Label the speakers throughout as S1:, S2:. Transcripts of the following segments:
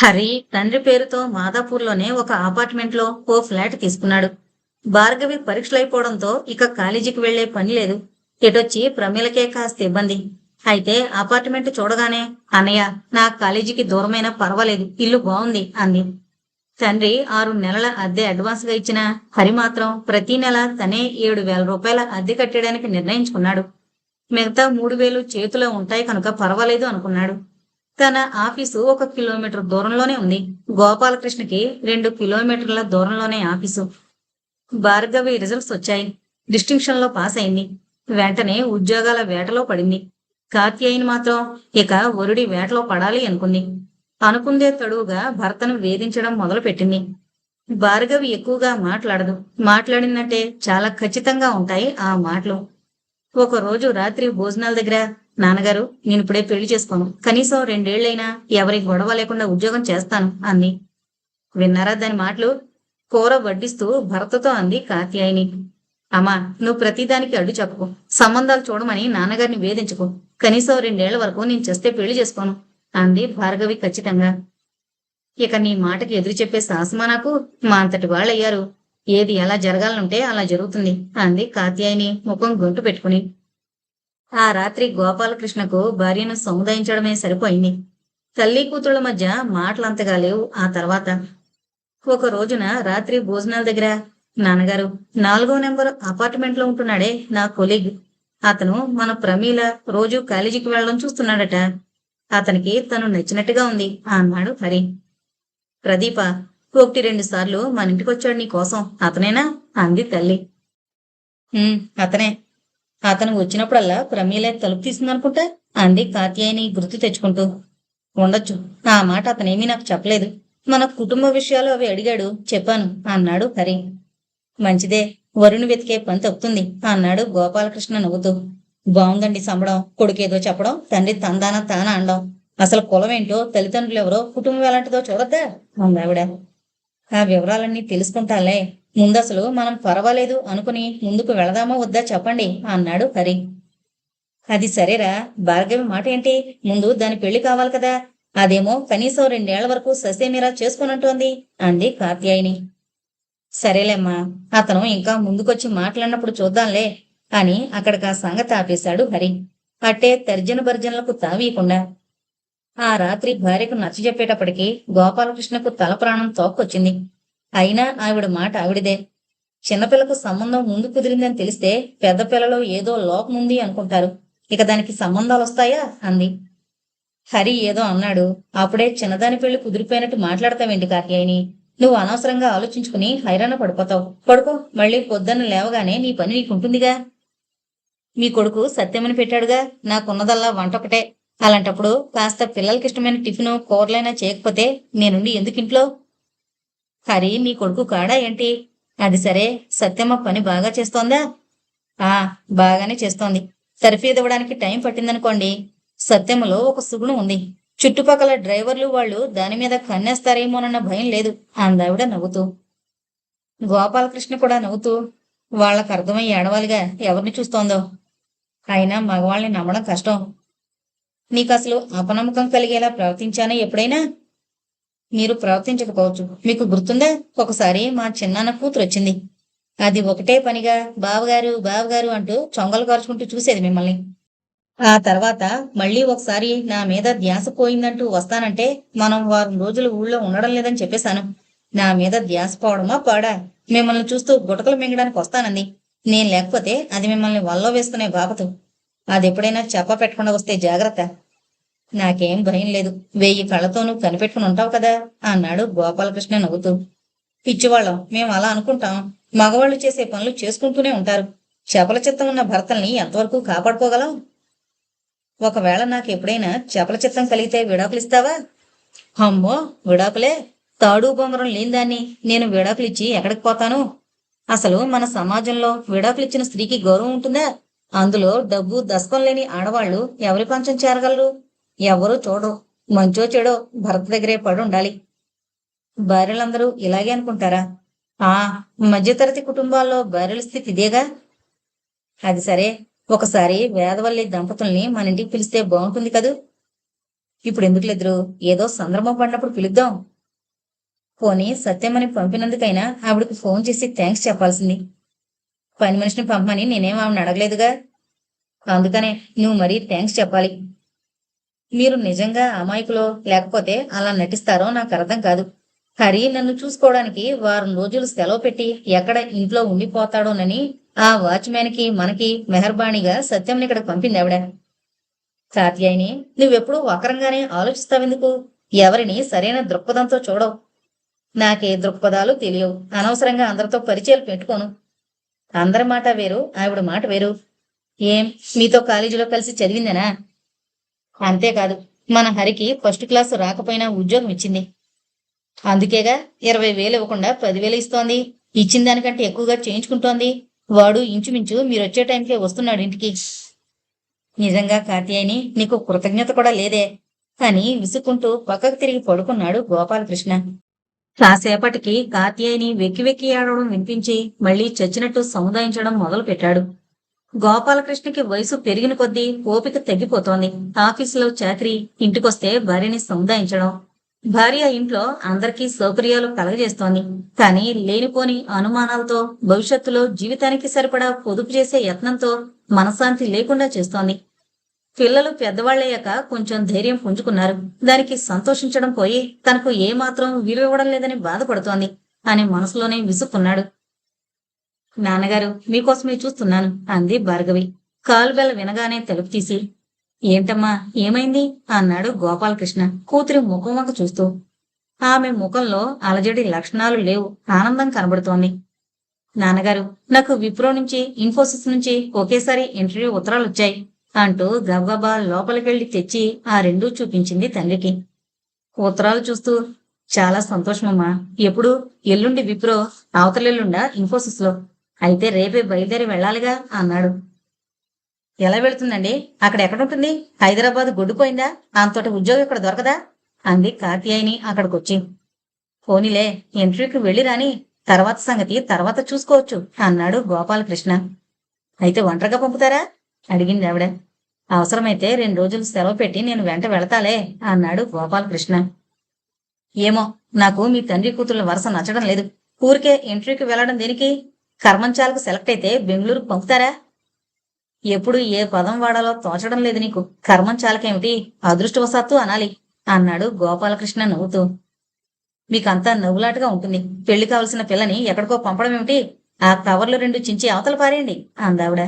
S1: హరి తండ్రి పేరుతో మాదాపూర్లోనే ఒక అపార్ట్మెంట్లో ఓ ఫ్లాట్ తీసుకున్నాడు. భార్గవి పరీక్షలైపోవడంతో ఇక కాలేజీకి వెళ్ళే పని లేదు. ఎటొచ్చి ప్రమీలకే కాస్త ఇబ్బంది. అయితే అపార్ట్మెంట్ చూడగానే అన్నయ్య నా కాలేజీకి దూరమైనా పర్వాలేదు ఇల్లు బాగుంది అంది. తండ్రి ఆరు నెలల అద్దె అడ్వాన్స్గా ఇచ్చిన హరి మాత్రం ప్రతి నెల తనే ఏడు వేల రూపాయల అద్దె కట్టడానికి నిర్ణయించుకున్నాడు. మిగతా మూడు వేలు చేతిలో ఉంటాయి కనుక పర్వాలేదు అనుకున్నాడు. తన ఆఫీసు ఒక కిలోమీటర్ దూరంలోనే ఉంది. గోపాలకృష్ణకి రెండు కిలోమీటర్ల దూరంలోనే ఆఫీసు. భార్గవి రిజల్ట్స్ వచ్చాయి. డిస్టింక్షన్లో పాస్ అయింది. వెంటనే ఉద్యోగాల వేటలో పడింది. కాత్యాయిని మాత్రం ఇక వరుడి వేటలో పడాలి అనుకుంది. అనుకుందే తడువుగా భర్తను వేధించడం మొదలుపెట్టింది. భార్గవి ఎక్కువగా మాట్లాడదు. మాట్లాడినట్టే చాలా ఖచ్చితంగా ఉంటాయి ఆ మాటలు. ఒక రోజు రాత్రి భోజనాల దగ్గర నాన్నగారు నేను ఇప్పుడే పెళ్ళి చేసుకోను. కనీసం రెండేళ్ళైనా ఎవరి గొడవ లేకుండా ఉద్యోగం చేస్తాను అంది. విన్నారా దాని మాటలు? కూర వడ్డిస్తూ భర్తతో అంది కాత్యాయిని అమ్మా నువ్వు ప్రతిదానికి అడ్డు చెప్పకు. సంబంధాలు చూడమని నాన్నగారిని వేధించుకో. కనీసం రెండేళ్ళ వరకు నేను చేస్తే పెళ్ళి చేసుకోను అంది భార్గవి ఖచ్చితంగా. ఇక నీ మాటకి ఎదురు చెప్పే సాహసమా నాకు? మా అంతటి వాళ్ళయ్యారు. ఏది ఎలా జరగాలనుంటే అలా జరుగుతుంది అంది కాత్యాయిని ముఖం గొంతు పెట్టుకుని. ఆ రాత్రి గోపాలకృష్ణకు భార్యను సముదాయించడమే సరిపోయింది. తల్లి కూతుళ్ళ మధ్య మాటలంతగా లేవు. ఆ తర్వాత ఒక రోజున రాత్రి భోజనాల దగ్గర నాన్నగారు నాలుగో నెంబర్ అపార్ట్మెంట్లో ఉంటున్నాడే నా కొలీగ్. అతను మన ప్రమీల రోజు కాలేజీకి వెళ్ళడం చూస్తున్నాడట. అతనికి తను నచ్చినట్టుగా ఉంది అన్నాడు హరి. ప్రదీప ఒకటి రెండు సార్లు మన ఇంటికి వచ్చాడు నీ కోసం. అతనేనా? అంది తల్లి. అతనే. అతను వచ్చినప్పుడల్లా ప్రమీలే తలుపు తీసిందనుకుంటా? అంది కాత్యాయని గుర్తు తెచ్చుకుంటూ. ఉండొచ్చు. ఆ మాట అతనేమీ నాకు చెప్పలేదు. మన కుటుంబ విషయాలు అవి అడిగాడు. చెప్పాను అన్నాడు హరి. మంచిదే వరుణ్ వెతికే పని తప్పుతుంది అన్నాడు గోపాలకృష్ణ నవ్వుతూ. బాగుందండి సంబడం కొడుకేదో చెప్పడం తండ్రి తందాన తాన అనడం. అసలు కులం ఏంటో తల్లిదండ్రులు ఎవరో కుటుంబం ఎలాంటిదో చూడద్దా? అందావిడ. ఆ వివరాలన్నీ తెలుసుకుంటాలే. ముందసలు మనం పర్వాలేదు అనుకుని ముందుకు వెళదామా వద్దా చెప్పండి అన్నాడు హరి. అది సరేరా భార్గవి మాట ఏంటి? ముందు దాని పెళ్ళి కావాలి కదా. అదేమో కనీసం రెండేళ్ళ వరకు ససేమిరా చేసుకున్నట్టుంది అంది కాత్యాయిని సరేలేమ్మా అతను ఇంకా ముందుకొచ్చి మాట్లాడినప్పుడు చూద్దాంలే అని అక్కడికి ఆ సంగతి ఆపేశాడు హరి. అట్టే తర్జన భర్జనలకు తావీయకుండా. ఆ రాత్రి భార్యకు నచ్చజెప్పేటప్పటికి గోపాలకృష్ణకు తల ప్రాణం తోక్కొచ్చింది. అయినా ఆవిడ మాట ఆవిడదే. చిన్నపిల్లకు సంబంధం ముందు కుదిరిందని తెలిస్తే పెద్ద పిల్లలో ఏదో లోపం ఉంది అనుకుంటారు. ఇక దానికి సంబంధాలు వస్తాయా? అంది. హరి ఏదో అన్నాడు. అప్పుడే చిన్నదాని పెళ్ళి కుదిరిపోయినట్టు మాట్లాడతావేంటి కార్యాయిని నువ్వు అనవసరంగా ఆలోచించుకుని హైరాణ పడిపోతావు. పడుకో మళ్ళీ పొద్దున్న లేవగానే నీ పని నీకుంటుందిగా మీ కొడుకు సత్యమని పెట్టాడుగా. నాకున్నదల్లా వంట ఒకటే. అలాంటప్పుడు కాస్త పిల్లలకి ఇష్టమైన టిఫిన్ కూరలైనా చేయకపోతే నేనుండి ఎందుకు ఇంట్లో హరి నీ కొడుకు కాడా ఏంటి? అది సరే సత్యమ్మ పని బాగా చేస్తోందా? ఆ బాగానే చేస్తోంది. సరిఫీదు ఇవ్వడానికి టైం పట్టిందనుకోండి. సత్యమ్మలో ఒక సుగుణం ఉంది. చుట్టుపక్కల డ్రైవర్లు వాళ్ళు దాని మీద కన్నేస్తారేమోనన్న భయం లేదు. అందావిడ నవ్వుతూ. గోపాలకృష్ణ కూడా నవ్వుతూ వాళ్ళకు అర్థమై ఏడవాలిగా ఎవరిని చూస్తోందో? అయినా మగవాళ్ళని నమ్మడం కష్టం. నీకు అసలు అపనమ్మకం కలిగేలా ప్రవర్తించానా ఎప్పుడైనా? మీరు ప్రవర్తించకపోవచ్చు. మీకు గుర్తుందా? ఒకసారి మా చిన్నాన్న కూతురు వచ్చింది. అది ఒకటే పనిగా బావగారు బావగారు అంటూ చొంగలు కాల్చుకుంటూ చూసేది మిమ్మల్ని. ఆ తర్వాత మళ్ళీ ఒకసారి నా మీద ధ్యాస పోయిందంటూ వస్తానంటే మనం వారం రోజులు ఊళ్ళో ఉండడం లేదని చెప్పేశాను. నా మీద ధ్యాస పోవడమా పాడా? మిమ్మల్ని చూస్తూ గుటకలు మింగడానికి వస్తానంది. నేను లేకపోతే అది మిమ్మల్ని వల్లో వేసుకునే బాపతు. అది ఎప్పుడైనా చెప్ప పెట్టకుండా వస్తే జాగ్రత్త. నాకేం భయం లేదు. వెయ్యి కళ్ళతోనూ కనిపెట్టుకుని ఉంటావు కదా అన్నాడు గోపాలకృష్ణ నవ్వుతూ. పిచ్చివాళ్ళం మేము అలా అనుకుంటాం. మగవాళ్ళు చేసే పనులు చేసుకుంటూనే ఉంటారు. చేపల చిత్తం ఉన్న భర్తల్ని ఎంతవరకు కాపాడుకోగలం? ఒకవేళ నాకు ఎప్పుడైనా చేపల చిత్తం కలిగితే విడాకులిస్తావా? అమ్మో విడాకులే. తాడు బొమ్మరం లేని దాన్ని నేను విడాకులిచ్చి ఎక్కడికి పోతాను? అసలు మన సమాజంలో విడాకులిచ్చిన స్త్రీకి గౌరవం ఉంటుందా? అందులో డబ్బు దశకం లేని ఆడవాళ్ళు ఎవరి పంచం చేరగలరు? ఎవరూ చూడరు. మంచో చెడో భర్త దగ్గరే పడి ఉండాలి భార్యలందరూ ఇలాగే అనుకుంటారా? ఆ మధ్యతరగతి కుటుంబాల్లో భార్యల స్థితి ఇదేగా? అది సరే. ఒకసారి వేదవల్లి దంపతుల్ని మన ఇంటికి పిలిస్తే బాగుంటుంది కదూ? ఇప్పుడు ఎందుకు లేదురు? ఏదో సందర్భం పడినప్పుడు పిలుద్దాం. పోనీ సత్యమని పంపినందుకైనా ఆవిడకి ఫోన్ చేసి థ్యాంక్స్ చెప్పాల్సింది. పని మనిషిని పంపమని నేనేం ఆవిడని అడగలేదుగా? అందుకనే నువ్వు మరీ థ్యాంక్స్ చెప్పాలి. మీరు నిజంగా అమాయకులో లేకపోతే అలా నటిస్తారో నాకు అర్థం కాదు. హరి నన్ను చూసుకోవడానికి వారం రోజులు సెలవు పెట్టి ఎక్కడ ఇంట్లో ఉండిపోతాడోనని ఆ వాచ్మ్యాన్కి మనకి మెహర్బాణిగా సత్యంని ఇక్కడ పంపింది ఆవిడ. కాత్యాయిని నువ్వెప్పుడు వకరంగానే ఆలోచిస్తావెందుకు? ఎవరిని సరైన దృక్పథంతో చూడవు. నాకే దృక్పథాలు తెలియవు. అనవసరంగా అందరితో పరిచయాలు పెట్టుకోను. అందరి మాట వేరు ఆవిడ మాట వేరు. ఏం? మీతో కాలేజీలో కలిసి చదివిందనా? అంతేకాదు మన హరికి ఫస్ట్ క్లాస్ రాకపోయినా ఉద్యోగం ఇచ్చింది. అందుకేగా ఇరవై వేలు ఇవ్వకుండా పదివేలు ఇస్తోంది. ఇచ్చిన దానికంటే ఎక్కువగా చేయించుకుంటోంది. వాడు ఇంచుమించు మీరు వచ్చే టైంకే వస్తున్నాడు ఇంటికి. నిజంగా కార్తీయని నీకు కృతజ్ఞత కూడా లేదే అని విసుక్కుంటూ పక్కకు తిరిగి పడుకున్నాడు గోపాలకృష్ణ. కాసేపటికి కార్తీయని వెక్కి వెక్కి ఆడడం వినిపించి మళ్ళీ చచ్చినట్టు సముదాయించడం మొదలు పెట్టాడు గోపాలకృష్ణకి వయసు పెరిగిన కొద్దీ ఓపిక తగ్గిపోతోంది ఆఫీసులో చాకరీ ఇంటికొస్తే భార్యని సముదాయించడం. భార్య ఇంట్లో అందరికీ సౌకర్యాలు కలగజేస్తోంది. కానీ లేనిపోని అనుమానాలతో భవిష్యత్తులో జీవితానికి సరిపడా పొదుపు చేసే యత్నంతో మనశ్శాంతి లేకుండా చేస్తోంది. పిల్లలు పెద్దవాళ్ళయ్యాక కొంచెం ధైర్యం పుంజుకున్నారు. దానికి సంతోషించడం పోయి తనకు ఏమాత్రం విలువివ్వడం లేదని బాధపడుతోంది అని మనసులోనే విసుక్కున్నాడు. నాన్నగారు మీకోసమే చూస్తున్నాను అంది భార్గవి. కాలు బెల్ల వినగానే తలుపు తీసి ఏంటమ్మా ఏమైంది? అన్నాడు గోపాలకృష్ణ కూతురి ముఖం వంక చూస్తూ. ఆమె ముఖంలో అలజడి లక్షణాలు లేవు ఆనందం కనబడుతోంది. నాన్నగారు నాకు విప్రో నుంచి ఇన్ఫోసిస్ నుంచి ఒకేసారి ఇంటర్వ్యూ ఉత్తరాలు వచ్చాయి అంటూ గబగబా లోపలికెళ్ళి తెచ్చి ఆ రెండూ చూపించింది తండ్రికి. ఉత్తరాలు చూస్తూ చాలా సంతోషమమ్మా ఎప్పుడు ఎల్లుండి విప్రో అవతలెల్లుండా ఇన్ఫోసిస్లో అయితే రేపే బయలుదేరి వెళ్ళాలిగా అన్నాడు. ఎలా వెళుతుందండి? అక్కడ ఎక్కడుంటుంది? హైదరాబాద్ గొడ్డుపోయిందా అంతటి ఉద్యోగం ఇక్కడ దొరకదా? అంది కాత్యాయిని అక్కడికొచ్చి. పోనీలే ఇంటర్వ్యూకి వెళ్ళి రాని తర్వాత సంగతి తర్వాత చూసుకోవచ్చు అన్నాడు గోపాలకృష్ణ. అయితే ఒంటరిగా పంపుతారా? అడిగింది ఆవిడ. అవసరమైతే రెండు రోజులు సెలవు పెట్టి నేను వెంట వెళతాలే అన్నాడు గోపాలకృష్ణ. ఏమో నాకు మీ తండ్రి కూతుర్ల వరుస నచ్చడం లేదు. ఊరికే ఇంటర్వ్యూకి వెళ్ళడం దేనికి? కర్మంచాలకు సెలెక్ట్ అయితే బెంగళూరుకు పంపుతారా? ఎప్పుడు ఏ పదం వాడాలో తోచడం లేదు నీకు. కర్మంచాలకేమిటి అదృష్టవశాత్తు అనాలి అన్నాడు గోపాలకృష్ణ నవ్వుతూ. మీకంతా నవ్వులాటగా ఉంటుంది. పెళ్ళి కావలసిన పిల్లని ఎక్కడికో పంపడం ఏమిటి? ఆ కవర్లు రెండు చించి అవతల పారేయండి అందావిడ.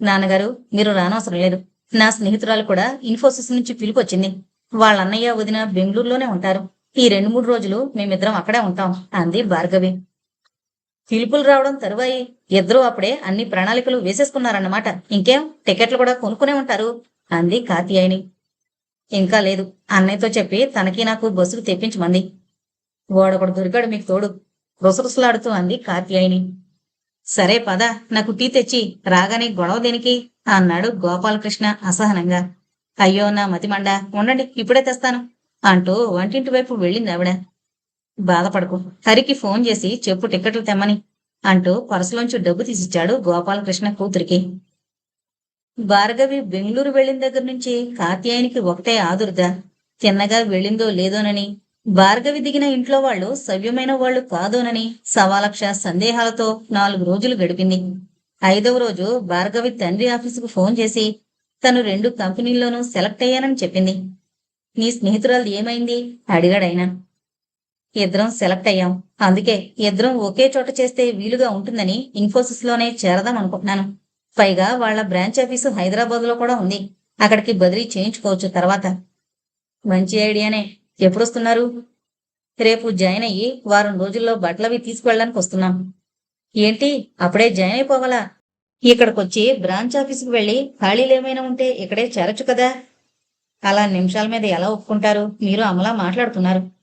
S1: నాన్నగారు మీరు రానవసరం లేదు. నా స్నేహితురాలు కూడా ఇన్ఫోసిస్ నుంచి పిలుపొచ్చింది. వాళ్ళ అన్నయ్య వదిన బెంగళూరులోనే ఉంటారు. ఈ రెండు మూడు రోజులు మేమిద్దరం అక్కడే ఉంటాం అంది భార్గవి. పిలుపులు రావడం తరువాయి. ఇద్దరూ అప్పుడే అన్ని ప్రణాళికలు వేసేసుకున్నారన్నమాట. ఇంకేం? టికెట్లు కూడా కొనుక్కునే ఉంటారు. అంది కాత్యాయని ఇంకా లేదు. అన్నయ్యతో చెప్పి తనకి నాకు బస్సుకు తెప్పించమంది. వాడొకడు దొరికాడు మీకు తోడు. రుసరుసలాడుతూ అంది కాత్యాయని సరే పద. నాకు టీ తెచ్చి. రాగానే గొడవ దేనికి? అన్నాడు గోపాలకృష్ణ అసహనంగా. అయ్యో నా మతిమండ. ఉండండి ఇప్పుడే తెస్తాను అంటూ వంటింటి వైపు వెళ్ళింది ఆవిడ. బాధపడకు. హరికి ఫోన్ చేసి చెప్పు టికెట్లు తెమ్మని అంటూ పరసలోంచి డబ్బు తీసిచ్చాడు గోపాలకృష్ణ కూతురికి. భార్గవి బెంగళూరు వెళ్ళిన దగ్గర నుంచి కాత్యాయనికి ఒకటే ఆదుర్ద. తిన్నగా వెళ్ళిందో లేదోనని భార్గవి దిగిన ఇంట్లో వాళ్ళు సవ్యమైన వాళ్ళు కాదోనని సవాలక్ష సందేహాలతో నాలుగు రోజులు గడిపింది. ఐదవ రోజు భార్గవి తండ్రి ఆఫీసుకు ఫోన్ చేసి తను రెండు కంపెనీల్లోనూ సెలెక్ట్ అయ్యానని చెప్పింది. నీ స్నేహితురాలు ఏమైంది? అడిగాడైనా ఇద్దరం సెలెక్ట్ అయ్యాం. అందుకే ఇద్దరం ఒకే చోట చేస్తే వీలుగా ఉంటుందని ఇన్ఫోసిస్లోనే చేరదాం అనుకుంటున్నాను. పైగా వాళ్ళ బ్రాంచ్ ఆఫీసు హైదరాబాద్లో కూడా ఉంది. అక్కడికి బదిలీ చేయించుకోవచ్చు తర్వాత. మంచి ఐడియానే. ఎప్పుడు వస్తున్నారు రేపు జాయిన్ అయ్యి వారం రోజుల్లో బట్టలవి తీసుకువెళ్ళడానికి వస్తున్నాం. ఏంటి? అప్పుడే జాయిన్ అయిపోవాలా? ఇక్కడికొచ్చి బ్రాంచ్ ఆఫీస్కి వెళ్ళి ఖాళీలు ఏమైనా ఉంటే ఇక్కడే చేరొచ్చు కదా? అలా నిమిషాల మీద ఎలా ఒప్పుకుంటారు? మీరు అమలా మాట్లాడుతున్నారు.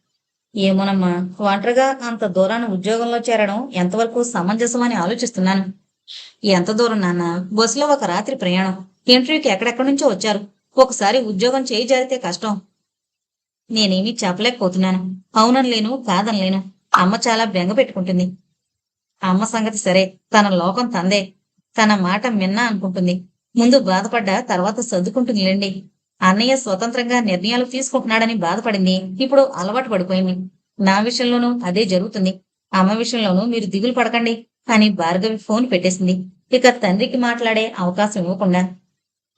S1: ఏమోనమ్మా ఒంటరిగా అంత దూరాన్ని ఉద్యోగంలో చేరడం ఎంతవరకు సమంజసమని ఆలోచిస్తున్నాను. ఎంత దూరం నాన్న బస్సులో ఒక రాత్రి ప్రయాణం. ఇంటర్వ్యూకి ఎక్కడెక్కడి నుంచో వచ్చారు. ఒకసారి ఉద్యోగం చేయి జారితే కష్టం. నేనేమీ చెప్పలేకపోతున్నాను. అవునలేను కాదనలేను. అమ్మ చాలా బెంగ పెట్టుకుంటుంది. అమ్మ సంగతి సరే తన లోకం తందే. తన మాట మిన్నా అనుకుంటుంది. ముందు బాధపడ్డా తర్వాత సర్దుకుంటుందిలేండి. అన్నయ్య స్వతంత్రంగా నిర్ణయాలు తీసుకుంటున్నాడని బాధపడింది. ఇప్పుడు అలవాటు పడిపోయింది. నా విషయంలోనూ అదే జరుగుతుంది. అమ్మ విషయంలోనూ మీరు దిగులు పడకండి అని భార్గవి ఫోన్ పెట్టేసింది. ఇక తండ్రికి మాట్లాడే అవకాశం ఇవ్వకుండా.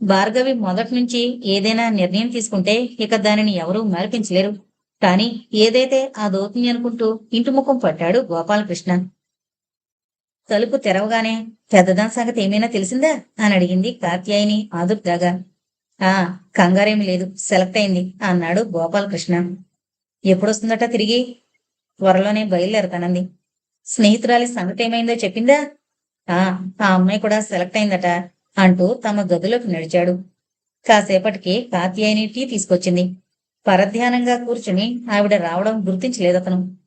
S1: భార్గవి మొదటి నుంచి ఏదైనా నిర్ణయం తీసుకుంటే ఇక దానిని ఎవరూ మరిపించలేరు. కాని ఏదైతే అదవుతుంది అనుకుంటూ ఇంటి ముఖం పట్టాడు గోపాలకృష్ణ. తలుపు తెరవగానే పెద్దదాని సంగతి ఏమైనా తెలిసిందా? అని అడిగింది కాత్యాయిని ఆదుర్దాగా. ఆ కంగారేమి లేదు. సెలెక్ట్ అయింది అన్నాడు గోపాలకృష్ణ. ఎప్పుడొస్తుందట తిరిగి? త్వరలోనే బయలుదేరతానంది. స్నేహితురాలి సంగతి ఏమైందో చెప్పిందా? ఆ ఆ అమ్మాయి కూడా సెలెక్ట్ అయిందట అంటూ తమ గదిలోకి నడిచాడు. కాసేపటికి కాత్యాయని టీ తీసుకొచ్చింది. పరధ్యానంగా కూర్చుని ఆవిడ రావడం గుర్తించలేదు అతను.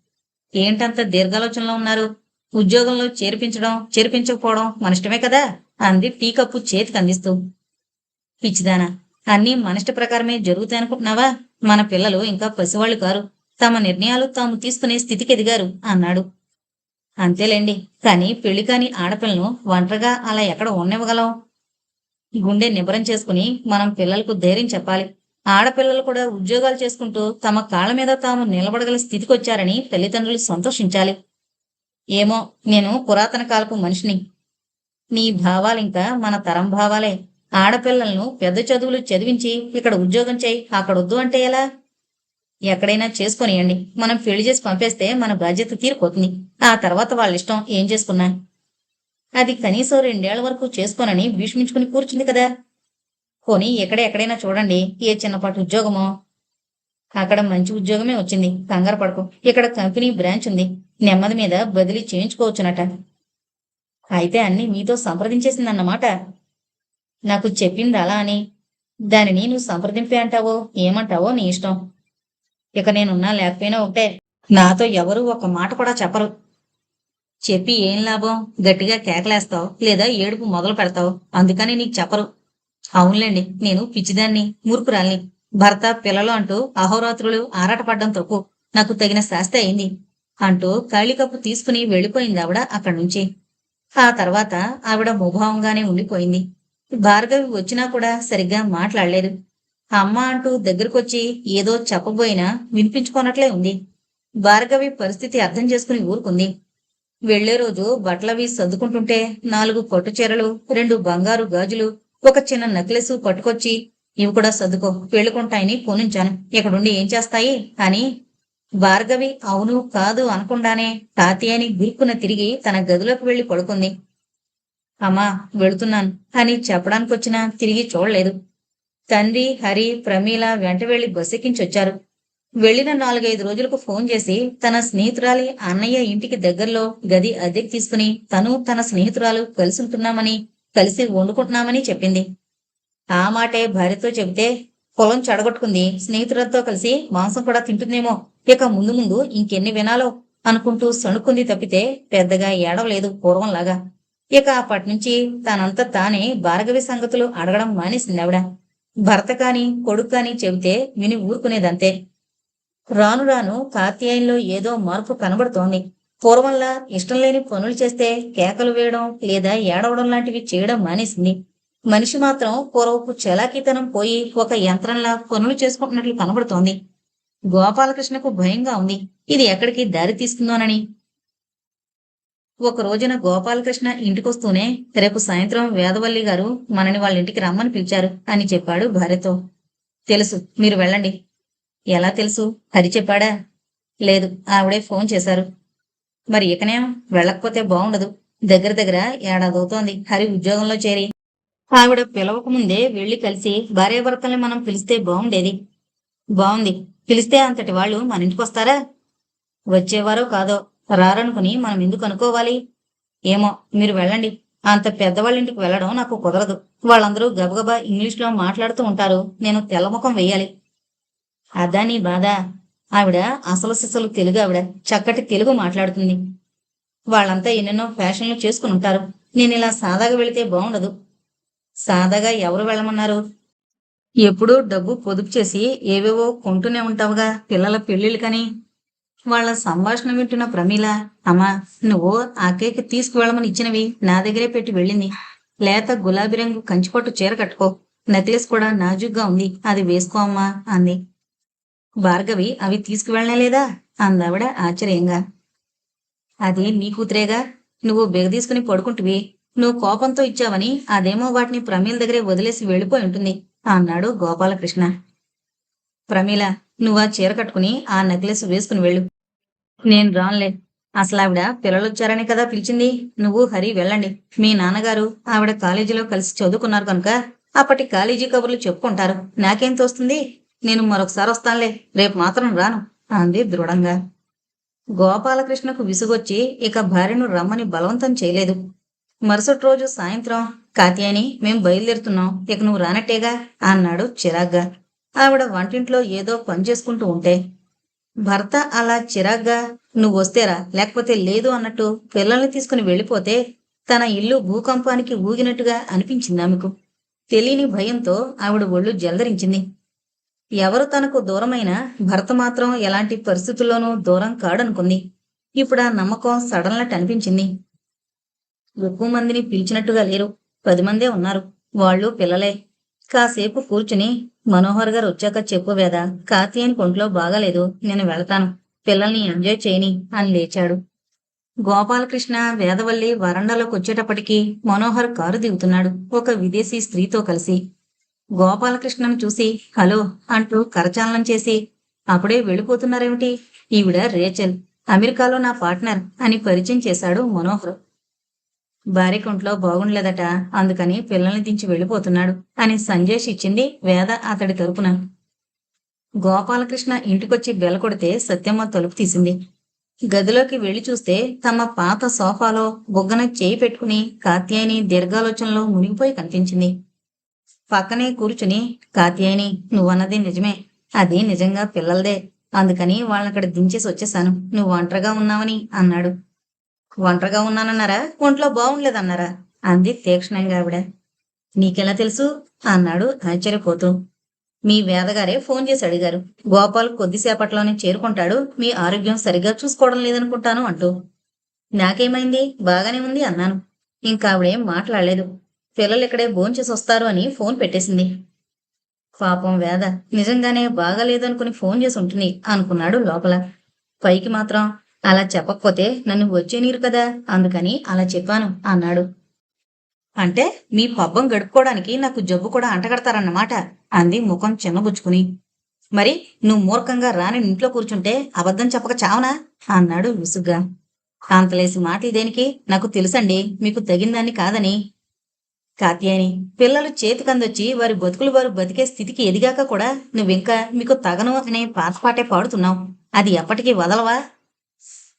S1: ఏంటంత దీర్ఘాలోచనలో ఉన్నారు? ఉద్యోగంలో చేర్పించడం చేర్పించకపోవడం మనిష్టమే కదా? అంది టీ కప్పు చేతికి అందిస్తూ. పిచ్చిదానా అన్నీ మనిష్ట ప్రకారమే జరుగుతాయి అనుకుంటున్నావా మన పిల్లలు ఇంకా పసివాళ్ళు కారు. తమ నిర్ణయాలు తాము తీసుకునే స్థితికి ఎదిగారు అన్నాడు. అంతేలేండి. కానీ పెళ్ళి కాని ఆడపిల్లను ఒంటరిగా అలా ఎక్కడ ఉండనివ్వగలం? గుండె నిబరం చేసుకుని మనం పిల్లలకు ధైర్యం చెప్పాలి. ఆడపిల్లలు కూడా ఉద్యోగాలు చేసుకుంటూ తమ కాళ్ళ మీద తాము నిలబడగల స్థితికి వచ్చారని తల్లిదండ్రులు సంతోషించాలి. ఏమో నేను పురాతన కాలపు మనిషిని. నీ భావాలింకా మన తరం భావాలే. ఆడపిల్లలను పెద్ద చదువులు చదివించి ఇక్కడ ఉద్యోగం చేయి. అక్కడ వద్దు అంటే ఎలా? ఎక్కడైనా చేసుకొనియండి. మనం పెళ్ళి చేసి పంపేస్తే మన బాధ్యత తీరుకోతుంది ఆ తర్వాత వాళ్ళ ఇష్టం ఏం చేసుకున్నా? అది కనీసం రెండేళ్ళ వరకు చేసుకోనని భీష్మించుకుని కూర్చుంది కదా. కొని ఎక్కడ ఎక్కడైనా చూడండి. ఏ చిన్నపాటి ఉద్యోగమో? అక్కడ మంచి ఉద్యోగమే వచ్చింది. కంగారు పడకు. ఇక్కడ కంపెనీ బ్రాంచ్ ఉంది. నెమ్మది మీద బదిలీ చేయించుకోవచ్చునట. అయితే అన్ని మీతో సంప్రదించేసిందన్నమాట. నాకు చెప్పింది అలా అని. దానిని నువ్వు సంప్రదింపే అంటావో ఏమంటావో నీ ఇష్టం. ఇక నేనున్నా లేకపోయినా ఒకటే. నాతో ఎవరు ఒక మాట కూడా చెప్పరు. చెప్పి ఏం లాభం? గట్టిగా కేకలేస్తావు లేదా ఏడుపు మొదలు పెడతావు. అందుకని నీకు చెప్పరు. అవునులేండి నేను పిచ్చిదాన్ని మూర్ఖురాల్ని. భర్త పిల్లలు అంటూ అహోరాత్రులు ఆరాటపడ్డం తప్పు. నాకు తగిన శాస్తి అయింది అంటూ కప్పు తీసుకుని వెళ్ళిపోయింది ఆవిడ అక్కడి నుంచి. ఆ తర్వాత ఆవిడ ముభావంగానే ఉండిపోయింది. భార్గవి వచ్చినా కూడా సరిగ్గా మాట్లాడలేదు. అమ్మ అంటూ దగ్గరకొచ్చి ఏదో చెప్పబోయినా వినిపించుకోనట్లే ఉంది. భార్గవి పరిస్థితి అర్థం చేసుకుని ఊరుకుంది. వెళ్ళే రోజు బట్టలవి సర్దుకుంటుంటే నాలుగు పట్టు చీరలు రెండు బంగారు గాజులు ఒక చిన్న నెక్లెస్ పట్టుకొచ్చి ఇవి కూడా సర్దుకో పెళ్ళుకుంటాయని పూనించాను. ఇక్కడుండి ఏం చేస్తాయి? అని. భార్గవి అవును కాదు అనకుండానే తాతయ్యని గురుక్కున తిరిగి తన గదిలోకి వెళ్ళి పడుకుంది. అమ్మా వెళుతున్నాను. అని చెప్పడానికి వచ్చినా తిరిగి చూడలేదు. తండ్రి హరి ప్రమీల వెంట వెళ్ళి బస్సెక్కించొచ్చారు వెళ్ళిన నాలుగైదు రోజులకు ఫోన్ చేసి తన స్నేహితురాలి అన్నయ్య ఇంటికి దగ్గరలో గది అద్దెకి తీసుకుని తను తన స్నేహితురాలు కలిసి ఉంటున్నామని కలిసి వండుకుంటున్నామని చెప్పింది. ఆ మాటే భార్యతో చెబితే పొలం చెడగొట్టుకుంది. స్నేహితులతో కలిసి మాంసం కూడా తింటుందేమో. ఇక ముందు ముందు ఇంకెన్ని వినాలో అనుకుంటూ సణుకుంది తప్పితే పెద్దగా ఏడవలేదు పూర్వంలాగా. ఇక అప్పటి నుంచి తనంత తానే భార్గవి సంగతులు అడగడం మానేసింది భర్త కాని కొడుకు కాని చెబితే విని ఊరుకునేదంతే. రాను రాను కాత్యాయంలో ఏదో మార్పు కనబడుతోంది. పూర్వంలా ఇష్టం లేని పనులు చేస్తే కేకలు వేయడం లేదా ఏడవడం లాంటివి చేయడం మానేసింది. మనిషి మాత్రం పూర్వపు చలాకీతనం పోయి ఒక యంత్రంలా పనులు చేసుకుంటున్నట్లు కనబడుతోంది. గోపాలకృష్ణకు భయంగా ఉంది. ఇది ఎక్కడికి దారి తీస్తుందోనని. ఒక రోజున గోపాలకృష్ణ ఇంటికొస్తూనే రేపు సాయంత్రం వేదవల్లి గారు మనని వాళ్ళ ఇంటికి రమ్మని పిలిచారు అని చెప్పాడు భార్యతో. తెలుసు మీరు వెళ్ళండి. ఎలా తెలుసు? హరి చెప్పాడా? లేదు ఆవిడే ఫోన్ చేశారు. మరి ఇకనే వెళ్ళకపోతే బాగుండదు దగ్గర దగ్గర ఏడాదవుతోంది. హరి ఉద్యోగంలో చేరి. ఆవిడ పిలవక ముందే కలిసి భార్యాభర్తల్ని మనం పిలిస్తే బాగుండేది బాగుంది పిలిస్తే అంతటి వాళ్ళు మన ఇంటికి వస్తారా వచ్చేవారో కాదో. రారనుకుని మనం ఎందుకు అనుకోవాలి? ఏమో మీరు వెళ్ళండి. అంత పెద్దవాళ్ళ ఇంటికి వెళ్ళడం నాకు కుదరదు. వాళ్ళందరూ గబగబా ఇంగ్లీష్లో మాట్లాడుతూ ఉంటారు. నేను తెల్లముఖం వెయ్యాలి అదా నీ బాధ? ఆవిడ అసలు సిసలు తెలుగు ఆవిడ. చక్కటి తెలుగు మాట్లాడుతుంది. వాళ్ళంతా ఎన్నెన్నో ఫ్యాషన్లు చేసుకుని ఉంటారు. నేను ఇలా సాదాగా వెళితే బాగుండదు. సాదాగా ఎవరు వెళ్ళమన్నారు? ఎప్పుడూ డబ్బు పొదుపు చేసి ఏవేవో కొంటూనే ఉంటావుగా పిల్లల పెళ్ళిళ్ళకని వాళ్ళ సంభాషణ వింటున్న ప్రమీల అమ్మా నువ్వు ఆ కేక్ తీసుకువెళ్ళమని ఇచ్చినవి నా దగ్గరే పెట్టి వెళ్ళింది. లేత గులాబీ రంగు కంచిపట్టు చీర కట్టుకో. నెక్లెస్ కూడా నాజుగ్గా ఉంది. అది వేసుకో అమ్మా అంది. భార్గవి అవి తీసుకువెళ్ళలేదా అందావిడ ఆశ్చర్యంగా. అది నీ కూతురేగా? నువ్వు బిగదీసుకుని పడుకుంటువి. నువ్వు కోపంతో ఇచ్చావని అదేమో వాటిని ప్రమీల దగ్గరే వదిలేసి వెళ్ళిపోయి ఉంటుంది అన్నాడు గోపాలకృష్ణ. ప్రమీల నువ్వు ఆ చీర కట్టుకుని ఆ నెక్లెస్ వేసుకుని వెళ్ళు. నేను రానులే. అసలు ఆవిడ పిల్లలు వచ్చారని కదా పిలిచింది. నువ్వు హరి వెళ్ళండి. మీ నాన్నగారు ఆవిడ కాలేజీలో కలిసి చదువుకున్నారు కనుక అప్పటి కాలేజీ కబుర్లు చెప్పుకుంటారు. నాకేం తోస్తుంది? నేను మరొకసారి వస్తానులే. రేపు మాత్రం రాను అంది దృఢంగా. గోపాలకృష్ణకు విసుగొచ్చి ఇక భార్యను రమ్మని బలవంతం చేయలేదు. మరుసటి రోజు సాయంత్రం కాత్యాని మేం బయలుదేరుతున్నాం. ఇక నువ్వు రానట్టేగా? అన్నాడు చిరాగ్గా. ఆవిడ వంటింట్లో ఏదో పని చేసుకుంటూ ఉంటే భర్త అలా చిరాగ్గా నువ్వు వస్తేరా లేకపోతే లేదు అన్నట్టు పిల్లల్ని తీసుకుని వెళ్ళిపోతే తన ఇల్లు భూకంపానికి ఊగినట్టుగా అనిపించింది ఆమెకు. తెలియని భయంతో ఆవిడ ఒళ్ళు జలదరించింది. ఎవరు తనకు దూరమైన భర్త మాత్రం ఎలాంటి పరిస్థితుల్లోనూ దూరం కాడనుకుంది. ఇప్పుడు ఆ నమ్మకం సడన్లట్ అనిపించింది. ఎక్కువ మందిని పిలిచినట్టుగా లేరు. పది మందే ఉన్నారు. వాళ్ళు పిల్లలే. కాసేపు కూర్చుని మనోహర్ గారు వచ్చాక చెప్పు వేద. కార్తీయానికి కొంట్లో బాగాలేదు. నేను వెళతాను. పిల్లల్ని ఎంజాయ్ చేయని అని లేచాడు. గోపాలకృష్ణ వేదవల్లి వరండాలోకి వచ్చేటప్పటికీ మనోహర్ కారు దిగుతున్నాడు. ఒక విదేశీ స్త్రీతో కలిసి. గోపాలకృష్ణను చూసి హలో అంటూ కరచాలనం చేసి అప్పుడే వెళ్ళిపోతున్నారేమిటి? ఈవిడ రేచల్. అమెరికాలో నా పార్ట్నర్ అని పరిచయం చేశాడు మనోహర్. భార్యకొంట్లో బాగుండలేదట అందుకని పిల్లల్ని దించి వెళ్ళిపోతున్నాడు అని సంజేష్ ఇచ్చింది వేద అతడి తరపున. గోపాలకృష్ణ ఇంటికొచ్చి బెల కొడితే సత్యమ్మ తలుపు తీసింది. గదిలోకి వెళ్ళి చూస్తే తమ పాత సోఫాలో బొగ్గన చేయి పెట్టుకుని కాత్యాయని దీర్ఘాలోచనలో మునిగిపోయి కనిపించింది. పక్కనే కూర్చుని కాత్యాయని నువ్వన్నది నిజమే. అది నిజంగా పిల్లలదే. అందుకని వాళ్ళనక్కడ దించేసి వచ్చేసాను. నువ్వు ఒంటరిగా ఉన్నావని అన్నాడు. ఒంటరిగా ఉన్నానన్నారా? ఒంట్లో బాగుండలేదన్నారా? అంది తీక్షణంగా ఆవిడ నీకెలా తెలుసు? అన్నాడు ఆశ్చర్యపోతూ. మీ వేదగారే ఫోన్ చేసి అడిగారు. గోపాల్ కొద్దిసేపట్లోనే చేరుకుంటాడు. మీ ఆరోగ్యం సరిగా చూసుకోవడం లేదనుకుంటాను అంటూ. నాకేమైంది? బాగానే ఉంది అన్నాను. ఇంకా ఆవిడేం మాట్లాడలేదు. పిల్లలు ఇక్కడే భోంచేసి వస్తారు అని ఫోన్ పెట్టేసింది. పాపం వేద. నిజంగానే బాగాలేదనుకుని ఫోన్ చేసి ఉంటుంది అనుకున్నాడు లోపల. పైకి మాత్రం అలా చెప్పకపోతే నన్ను వచ్చే నీరు కదా? అందుకని అలా చెప్పాను అన్నాడు. అంటే మీ పబ్బం గడుపుకోవడానికి నాకు జబ్బు కూడా అంటగడతారన్నమాట అంది ముఖం చిన్నబుచ్చుకుని మరి నువ్వు మూర్ఖంగా రాని ఇంట్లో కూర్చుంటే అబద్ధం చెప్పక చావనా? అన్నాడు విసుగ్గా. అంతలేసి మాటలు దేనికి? నాకు తెలుసండి మీకు తగిందాన్ని కాదని. కాత్యాయని పిల్లలు చేతికందొచ్చి వారి బతుకులు వారు బతికే స్థితికి ఎదిగాక కూడా నువ్వింకా మీకు తగను అనే పాతపాటే పాడుతున్నావు. అది ఎప్పటికీ వదలవా?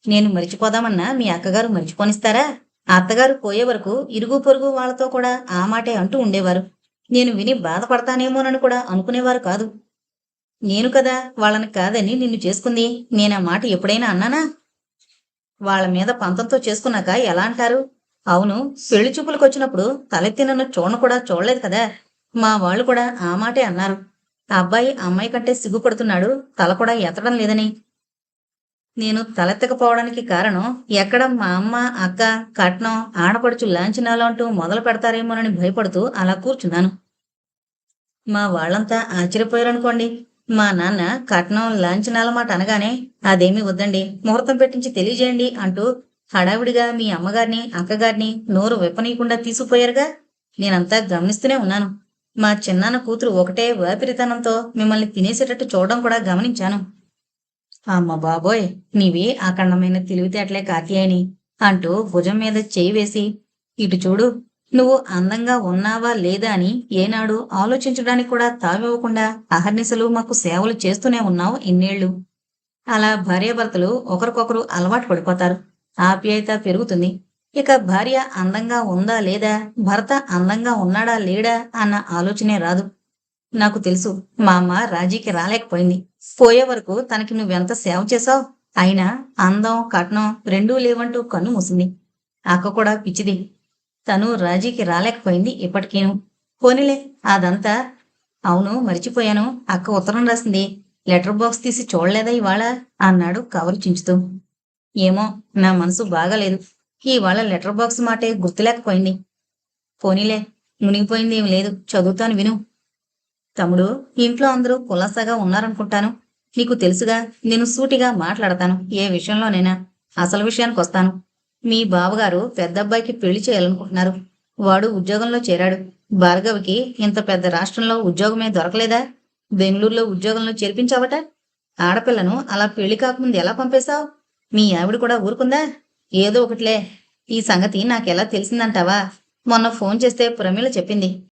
S1: నేను మరిచిపోదామన్నా మీ అక్కగారు మరిచిపోనిస్తారా? అత్తగారు పోయే వరకు ఇరుగు పొరుగు వాళ్ళతో కూడా ఆ మాటే అంటూ ఉండేవారు. నేను విని బాధపడతానేమోనని కూడా అనుకునేవారు కాదు. నేను కదా వాళ్ళని కాదని నిన్ను చేసుకుంది. నేనా మాట ఎప్పుడైనా అన్నానా? వాళ్ళ మీద పంతంతో చేసుకున్నాక ఎలా అంటారు? అవును పెళ్ళి చూపులకు వచ్చినప్పుడు తలెత్తి నన్ను చూడను కూడా చూడలేదు కదా. మా వాళ్ళు కూడా ఆ మాటే అన్నారు. అబ్బాయి అమ్మాయి కంటే సిగ్గుపడుతున్నాడు తల కూడా ఎత్తడం లేదని. నేను తలెత్తకపోవడానికి కారణం ఎక్కడ మా అమ్మ అక్క కట్నం ఆడపడుచు లాంఛనాలు అంటూ మొదలు పెడతారేమోనని భయపడుతూ అలా కూర్చున్నాను. మా వాళ్ళంతా ఆశ్చర్యపోయారనుకోండి. మా నాన్న కట్నం లాంఛనాల మాట అనగానే అదేమీ వద్దండి ముహూర్తం పెట్టించి తెలియజేయండి అంటూ హడావిడిగా మీ అమ్మగారిని అక్కగారిని నోరు విప్పనీయకుండా తీసుకుపోయారుగా. నేనంతా గమనిస్తూనే ఉన్నాను. మా చిన్నాన్న కూతురు ఒకటే వాపిరితనంతో మిమ్మల్ని తినేసేటట్టు చూడడం కూడా గమనించాను. అమ్మ బాబోయ్ నీవి అఖండమైన తెలివితేటలే కాత్యాయని అంటూ భుజం మీద చేయి వేసి ఇటు చూడు నువ్వు అందంగా ఉన్నావా లేదా అని ఏనాడు ఆలోచించడానికి కూడా తావివ్వకుండా అహర్నిశలు మాకు సేవలు చేస్తూనే ఉన్నావు ఇన్నేళ్ళు అలా భార్యాభర్తలు ఒకరికొకరు అలవాటు పడిపోతారు. ఆప్యాయత పెరుగుతుంది. ఇక భార్య అందంగా ఉందా లేదా భర్త అందంగా ఉన్నాడా లేడా అన్న ఆలోచనే రాదు. నాకు తెలుసు మా అమ్మ రాజీకి రాలేకపోయింది. పోయే వరకు తనకి నువ్వెంత సేవ చేశావు? అయినా అందం కట్నం రెండూ లేవంటూ కన్ను మూసింది. అక్క కూడా పిచ్చిది. తను రాజీకి రాలేకపోయింది ఇప్పటికీను. పోనీలే అదంతా. అవును మర్చిపోయాను. అక్క ఉత్తరం రాసింది. లెటర్ బాక్స్ తీసి చూడలేదా ఇవాళ? అన్నాడు కవర్ చించుతూ. ఏమో నా మనసు బాగాలేదు. ఇవాళ లెటర్ బాక్స్ మాటే గుర్తులేకపోయింది. పోనీలే మునిగిపోయింది ఏం లేదు. చదువుతాను విను. తమ్ముడు ఇంట్లో అందరూ కులాసాగా ఉన్నారనుకుంటాను. నీకు తెలుసుగా నేను సూటిగా మాట్లాడతాను. ఏ విషయంలోనైనా అసలు విషయానికి వస్తాను. మీ బావగారు పెద్దబ్బాయికి పెళ్ళి చేయాలనుకుంటున్నారు. వాడు ఉద్యోగంలో చేరాడు. భార్గవికి ఇంత పెద్ద రాష్ట్రంలో ఉద్యోగమే దొరకలేదా? బెంగళూరులో ఉద్యోగంలో చేర్పించావట? ఆడపిల్లను అలా పెళ్ళి కాకముందు ఎలా పంపేశావు? మీ ఆవిడ కూడా ఊరుకుందా? ఏదో ఒకట్లే. ఈ సంగతి నాకెలా తెలిసిందంటావా? మొన్న ఫోన్ చేస్తే ప్రమీల చెప్పింది.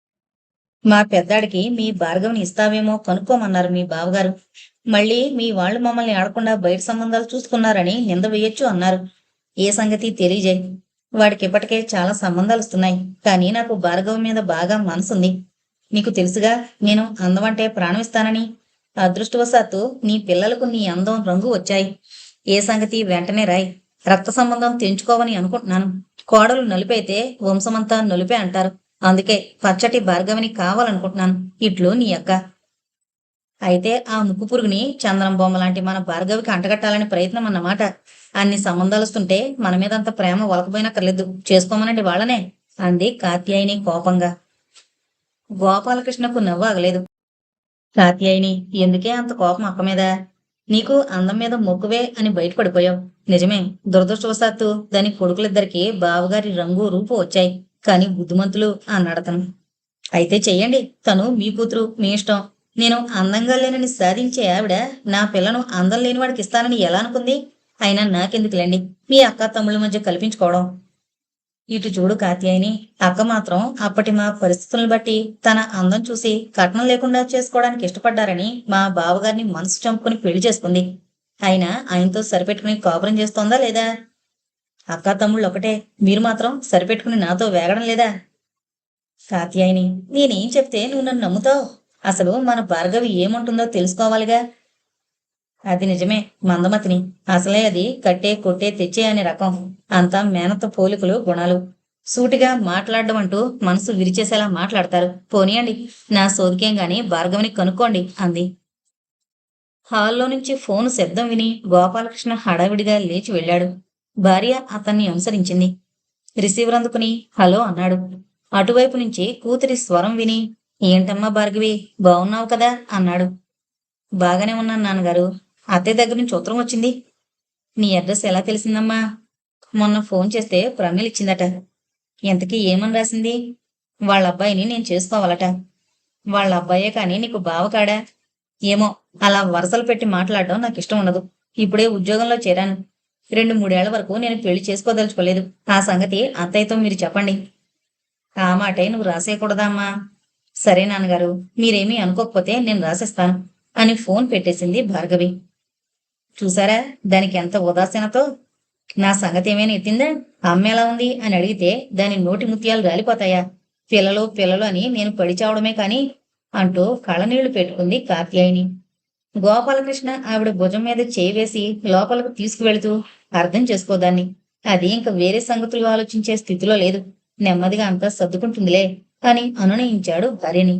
S1: మా పెద్దాడికి మీ భార్గవిని ఇస్తావేమో కనుక్కోమన్నారు మీ బావగారు. మళ్ళీ మీ వాళ్ళు మమ్మల్ని ఆడకుండా బయట సంబంధాలు చూసుకున్నారని నింద వేయొచ్చు అన్నారు. ఏ సంగతి తెలియజేయి. వాడికి ఇప్పటికే చాలా సంబంధాలు వస్తున్నాయి. కానీ నాకు భార్గవి మీద బాగా మనసుంది నీకు తెలుసుగా నేను అందం అంటే ప్రాణం ఇస్తానని. అదృష్టవశాత్తు నీ పిల్లలకు నీ అందం రంగు వచ్చాయి. ఏ సంగతి వెంటనే రాయి. రక్త సంబంధం తెంచుకోవని అనుకుంటున్నాను. కోడలు నలిపైతే వంశమంతా నలిపే అంటారు. అందుకే పచ్చటి భార్గవిని కావాలనుకుంటున్నాను. ఇట్లు నీ అక్క. అయితే ఆ ముక్కు పురుగుని చంద్రం బొమ్మ లాంటి మన భార్గవికి అంటగట్టాలని ప్రయత్నం అన్నమాట. అన్ని సంబంధాలు వస్తుంటే మన మీద అంత ప్రేమ ఒలకపోయినక్కర్లేదు చేసుకోమనండి వాళ్ళనే అంది కాత్యాయిని కోపంగా. గోపాలకృష్ణకు నవ్వు ఆగలేదు. కాత్యాయిని ఎందుకే అంత కోపం అక్క మీద? నీకు అందం మీద మొక్కువే అని బయటపడిపోయావు. నిజమే దురదృష్టవశాత్తు దాని కొడుకులిద్దరికి బావగారి రంగు రూపు వచ్చాయి. కానీ బుద్ధిమంతులు అన్నాడతను అయితే చెయ్యండి తను మీ కూతురు మీ ఇష్టం. నేను అందంగా లేనని సాధించే ఆవిడ నా పిల్లను అందం లేని వాడికి ఇస్తానని ఎలా అనుకుంది? అయినా నాకెందుకులేండి మీ అక్క తమ్ముళ్ళ మధ్య కల్పించుకోవడం. ఇటు చూడు కాత్యాయని అక్క మాత్రం అప్పటి మా పరిస్థితులను బట్టి తన అందం చూసి కట్నం లేకుండా చేసుకోవడానికి ఇష్టపడ్డారని మా బావగారిని మనసు చంపుకుని పెళ్ళి చేసుకుంది. అయినా ఆయనతో సరిపెట్టుకుని కాపురం చేస్తోందా లేదా? అక్కా తమ్ముళ్ళు ఒకటే మీరు మాత్రం సరిపెట్టుకుని నాతో వేగడం లేదా? కాత్యాయిని నేనేం చెప్తే నువ్వు నన్ను నమ్ముతావు? అసలు మన భార్గవి ఏముంటుందో తెలుసుకోవాలిగా? అది నిజమే మందమతిని. అసలే అది కట్టే కొట్టే తెచ్చే అనే రకం. అంతా మేనత్త పోలికలు గుణాలు. సూటిగా మాట్లాడడం అంటూ మనసు విరిచేసేలా మాట్లాడతారు. పోనీయండి నా సోదికేం గాని భార్గవిని కనుక్కోండి అంది. హాల్లో నుంచి ఫోన్ శబ్దం విని గోపాలకృష్ణ హడావిడిగా లేచి వెళ్ళాడు. భార్య అతన్ని అనుసరించింది. రిసీవర్ అందుకుని హలో అన్నాడు. అటువైపు నుంచి కూతురి స్వరం విని ఏంటమ్మా భార్గవి బాగున్నావు కదా అన్నాడు. బాగానే ఉన్నాను నాన్నగారు. అత్తయ్య దగ్గర నుంచి ఉత్తరం వచ్చింది. నీ అడ్రస్ ఎలా తెలిసిందమ్మా? మొన్న ఫోన్ చేస్తే ప్రమిళ ఇచ్చిందట. ఇంతకీ ఏమని రాసింది? వాళ్ళ అబ్బాయిని నేను చేసుకోవాలట. వాళ్ళ అబ్బాయే కానీ నీకు బావ కాడా ఏమో అలా వరసలు పెట్టి మాట్లాడడం నాకు ఇష్టం ఉండదు. ఇప్పుడే ఉద్యోగంలో చేరాను. రెండు మూడేళ్ళ వరకు నేను పెళ్ళి చేసుకోదలుచుకోలేదు. ఆ సంగతి అత్తయ్యతో మీరు చెప్పండి. ఆ మాటే నువ్వు రాసేయకూడదామ్మా. సరే నాన్నగారు మీరేమీ అనుకోకపోతే నేను రాసేస్తాను అని ఫోన్ పెట్టేసింది భార్గవి. చూసారా దానికి ఎంత ఉదాసీనతో? నా సంగతి ఏమైనా ఎత్తిందా? అమ్మ ఎలా ఉంది అని అడిగితే దాని నోటి ముత్యాలు రాలిపోతాయా? పిల్లలు పిల్లలు అని నేను పడిచావడమే కాని అంటూ కళ్ళనీళ్ళు పెట్టుకుంది కాత్యాయిని గోపాలకృష్ణ ఆవిడ భుజం మీద చేయి వేసి లోపలకు తీసుకువెళుతూ అర్థం చేసుకోదాన్ని అది ఇంకా వేరే సంగతులు ఆలోచించే స్థితిలో లేదు. నెమ్మదిగా అంతా సర్దుకుంటుందిలే అని అనునయించాడు భార్యని